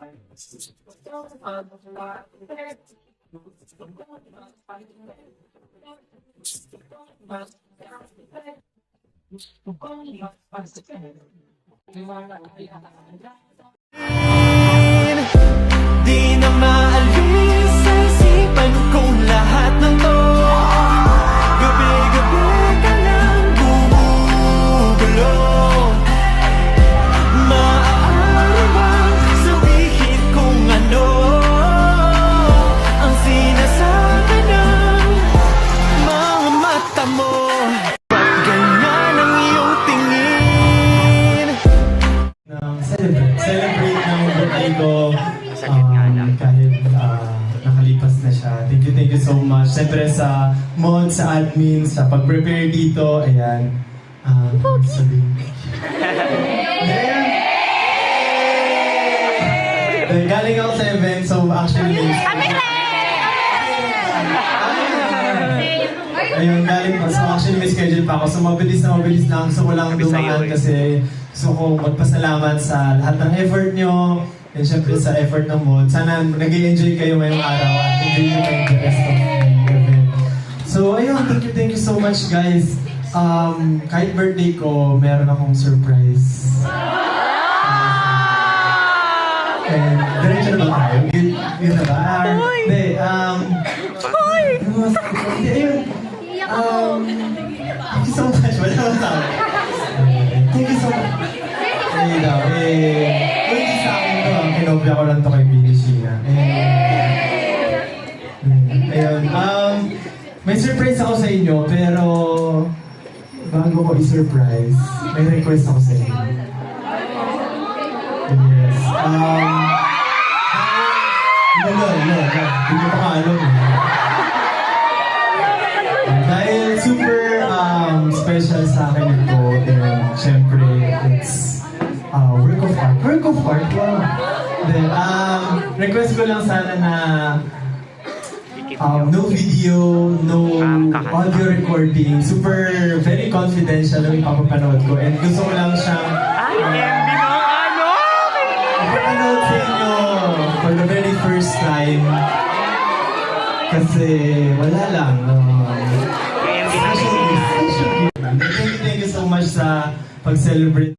I'm going to go to the hospital. To go to the hospital. To go to the hospital. To go to the hospital. To go to the hospital. To go to the hospital. To go to the hospital. To go birthday ko um, kahit uh, nakalipas na siya. Thank you, thank you so much. Siyempre sa mod, sa admin, sa pag-prepare dito, ayan. Um, sabi. Eh, Galing ako sa event, so actually... Ayun, galing pa. So actually may schedule pa ako. So mabilis na mabilis lang. Gusto ko lang dumaan kasi gusto ko magpasalamat sa lahat ng effort nyo. And syempre sa effort ng mod. Sana nag enjoy kayo ngayong araw at enjoy nyo kayo the rest of the event. So ayun, thank you, thank you so much guys. Um, kahit birthday ko, meron akong surprise. And diretso na ba tayo? Yun, yun na ba? Ah, Hindi, um... Hindi, ayun. Um, thank you so much. Wala naman sa. Thank you so daw, eh... Hindi sa akin to, ang kinopya ko lang to kay Billie Sheena. Eh, mm, ayun, um... May surprise ako sa inyo, pero... Bago ko i-surprise, may request ako sa inyo. Yes. Um... No, no, no, no. Hindi pa alam eh. Dahil super um, special sa akin ito, Then, um, request ko lang sana na um, no video, no audio recording. Super, very confidential ang ipapapanood ko. And gusto ko lang siyang uh, ipapanood sa inyo for the very first time. Kasi wala lang. Um, thank you so much sa pag-celebrate